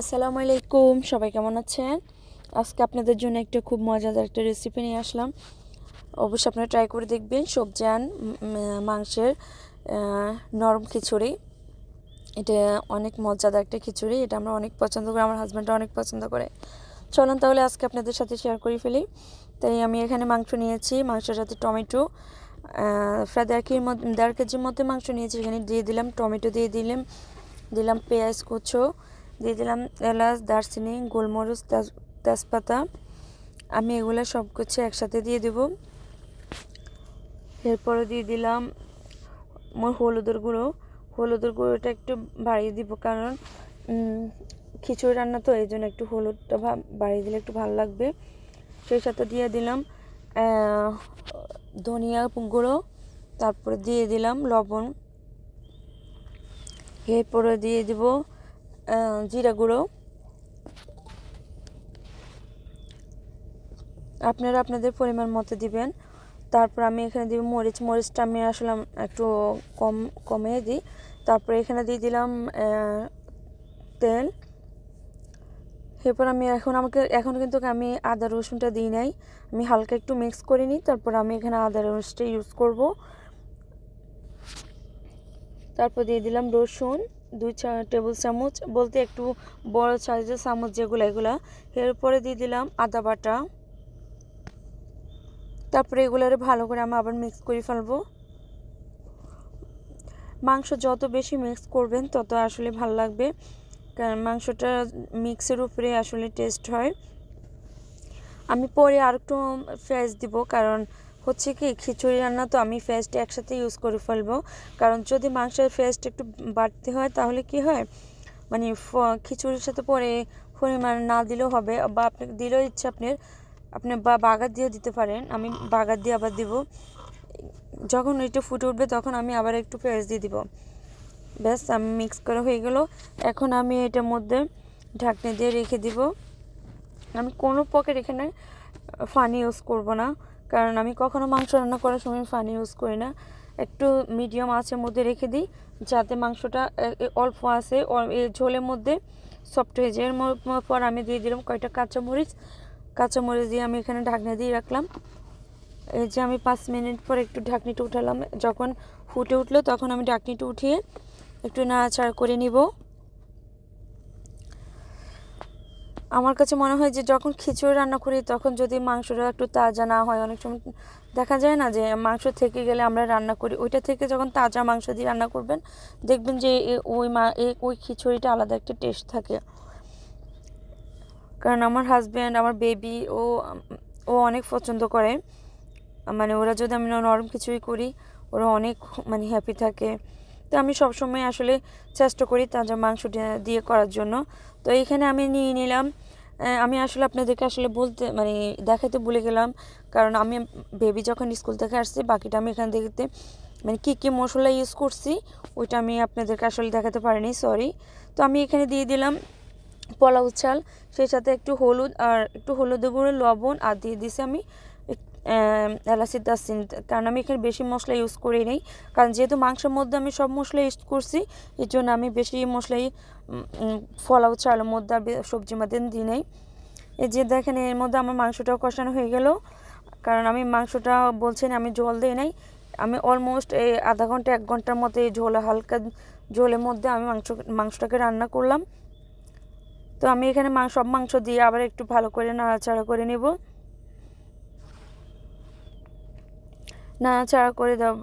আসসালামু আলাইকুম, সবাই কেমন আছেন? আজকে আপনাদের জন্য একটা খুব মজাদার একটা রেসিপি নিয়ে আসলাম। অবশ্যই আপনারা ট্রাই করে দেখবেন, সবজি আন মাংসের নরম খিচুড়ি। এটা অনেক মজাদার একটা খিচুড়ি, এটা আমরা অনেক পছন্দ করি, আমার হাজব্যান্ডরা অনেক পছন্দ করে। চলুন তাহলে আজকে আপনাদের সাথে শেয়ার করে ফেলি। তাই আমি এখানে মাংস নিয়েছি, মাংসের সাথে টমেটো প্রায় দেড় কেজির মধ্যে দেড় কেজির মধ্যে মাংস নিয়েছি। এখানে দিয়ে দিলাম টমেটো, দিয়ে দিলাম দিলাম পেঁয়াজ কুচো দিয়ে দিলাম এলাচ, দারচিনি, গোলমরিচ, তেজ- তেজপাতা। আমি এগুলো সব কিছু একসাথে দিয়ে দেব। এরপরে দিয়ে দিলাম মোর হলুদের গুঁড়ো। হলুদের গুঁড়োটা একটু বাড়িয়ে দিব কারণ খিচুড়ি রান্না তো এই জন্য একটু হলুদটা বাড়িয়ে দিলে একটু ভালো লাগবে। সেই সাথে দিয়ে দিলাম ধনিয়া গুঁড়ো। তারপরে দিয়ে দিলাম লবণ। এরপরে দিয়ে দিব জিরা গুঁড়ো। আপনারা আপনাদের পরিমাণ মতো দিবেন। তারপর আমি এখানে দিব মরিচ। মরিচটা আমি আসলে একটু কম কমিয়ে দিই। তারপরে এখানে দিয়ে দিলাম তেল। এরপর আমি এখন আমাকে, এখন কিন্তু আমি আদা রসুনটা দিই নাই। আমি হালকা একটু মিক্স করে নিই। তারপর আমি এখানে আদা রসুনটা ইউজ করব। তারপর দিয়ে দিলাম রসুন। দুই টেবিল চামচ, বলতে একটু বড় সাইজের চামচ যেগুলো, এগুলা। এরপরে দিয়ে দিলাম আদা বাটা। তারপরে এগুলারে ভালো করে আমি আবার মিক্স করে ফেলব। মাংস যত বেশি মিক্স করবেন, তত আসলে ভালো লাগবে। কারণ মাংসটা মিক্সের উপরে আসলে টেস্ট হয়। আমি পরে আর একটু ফ্রেশ দিব, কারণ হচ্ছে কি, খিচুড়ি রান্না তো আমি ফেস্ট একসাথে ইউজ করে ফেলব। কারণ যদি মাংসের ফেস্ট একটু বাড়তে হয়, তাহলে কি হয়? মানে খিচুড়ির সাথে পরে পরিমাণ না দিলেও হবে। বা আপনাকে দিলেও ইচ্ছে আপনার, আপনি বা বাগার দিয়ে দিতে পারেন। আমি বাগার দিয়ে আবার দিব। যখন একটু ফুটে উঠবে, তখন আমি আবার একটু পেঁয়াজ দিয়ে দিব। ব্যাস, আমি মিক্স করা হয়ে গেল। এখন আমি এটার মধ্যে ঢাকনি দিয়ে রেখে দিব। আমি কোনো পকেট এখানে ফানি ইউজ করব না। কারণ আমি কখনো মাংস রান্না করার সময় ফানি ইউজ করি না। একটু মিডিয়াম আঁচের মধ্যে রেখে দিই, যাতে মাংসটা অল্প আছে ঝোলের মধ্যে সফট হয়ে যায়। এর পর আমি দিয়ে দিলাম কয়টা কাঁচামরিচ। কাঁচামরিচ দিয়ে আমি এখানে ঢাকনা দিয়ে রাখলাম। এই যে আমি পাঁচ মিনিট পর একটু ঢাকনিটা উঠালাম। যখন ফুটে উঠল তখন আমি ঢাকনিটা উঠিয়ে একটু নাড়াচাড়া করে নিব। আমার কাছে মনে হয় যে যখন খিচুড়ি রান্না করি, তখন যদি মাংসটা একটু তাজা না হয়, অনেক সময় দেখা যায় না যে মাংস থেকে গেলে আমরা রান্না করি, ওইটা থেকে যখন তাজা মাংস দিয়ে রান্না করবেন, দেখবেন যে ওই মা ওই খিচুড়িটা আলাদা একটা টেস্ট থাকে। কারণ আমার হাজব্যান্ড আমার বেবি ও ও অনেক পছন্দ করে। মানে ওরা যদি আমি নরম খিচুড়ি করি, ওরা অনেক মানে হ্যাপি থাকে। তো আমি সবসময় আসলে চেষ্টা করি তাজা মাংস দিয়ে- করার জন্য। তো এইখানে আমি নিয়ে নিলাম আমি আসলে আপনাদেরকে আসলে বলতে মানে দেখাতে ভুলে গেলাম। কারণ আমি বেবি যখন স্কুল থেকে আসছি, বাকিটা আমি এখানে দেখতে মানে কী কী মশলা ইউজ করছি, ওইটা আমি আপনাদেরকে আসলে দেখাতে পারিনি সরি তো আমি এখানে দিয়ে দিলাম পোলাও চাল, সেই সাথে একটু হলুদ, আর একটু হলুদ গুঁড়ো, লবণ, আর দিয়ে দিছি আমি এলাচি দারচিনি কারণ আমি এখানে বেশি মশলা ইউজ করি নেই। কারণ যেহেতু মাংসের মধ্যে আমি সব মশলা ইউজ করছি, এর জন্য আমি বেশি মশলাই পোলাও চালের মধ্যে আর সবজির মধ্যে দিই নেই। এই যে দেখেন, এর মধ্যে আমার মাংসটাও কষানো হয়ে গেল। কারণ আমি মাংসটা বলছেন আমি জল দিই নাই। আমি অলমোস্ট এই আধা ঘণ্টা, এক ঘণ্টার মতো এই ঝোলে, হালকা ঝোলের মধ্যে আমি মাংস, মাংসটাকে রান্না করলাম। তো আমি এখানে মাংস সব মাংস দিয়ে আবার একটু ভালো করে নাড়াচাড়া করে নেব। নাড়াচাড়া করে দাও।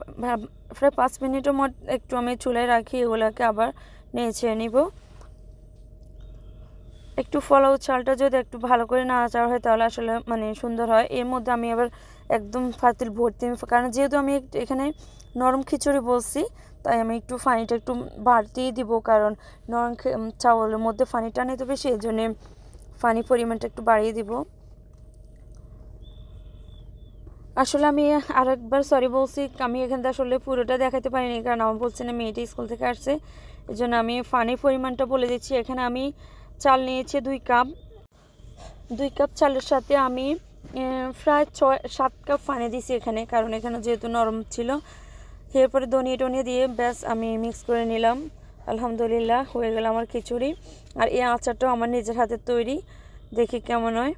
প্রায় পাঁচ মিনিটের মতো একটু আমি চুলায় রাখি, এগুলোকে আবার নেড়ে নিব। একটু ফলাও চালটা যদি একটু ভালো করে নাড়াচাড়া হয় তাহলে আসলে মানে সুন্দর হয়। এর মধ্যে আমি আবার একদম ফাতিল ভর্তি কারণ যেহেতু আমি এখানে নরম খিচুড়ি বলছি, তাই আমি একটু ফানিটা একটু বাড়তেই দিব, কারণ নরম চাউলের মধ্যে পানি টানে তো বেশি এই জন্যে পানি পরিমাণটা একটু বাড়িয়ে দিব। আসলে আমি আরেকবার সরি বলছি, আমি এখানে আসলে পুরোটা দেখাতে পারিনি, কারণ আমার বলছে না মেয়েটা স্কুল থেকে আসছে। এই জন্য আমি পানির পরিমাণটা বলে দিচ্ছি। এখানে আমি চাল নিয়েছি দুই কাপ। দুই কাপ চালের সাথে আমি প্রায় ছয়, সাত কাপ পানি দিছি এখানে, কারণ এখানে যেহেতু নরম ছিল। এরপরে ধনিয়া টনিয়া দিয়ে ব্যাস আমি মিক্স করে নিলাম। আলহামদুলিল্লাহ, হয়ে গেল আমার খিচুড়ি। আর এই আচারটাও আমার নিজের হাতে তৈরি, দেখি কেমন হয়।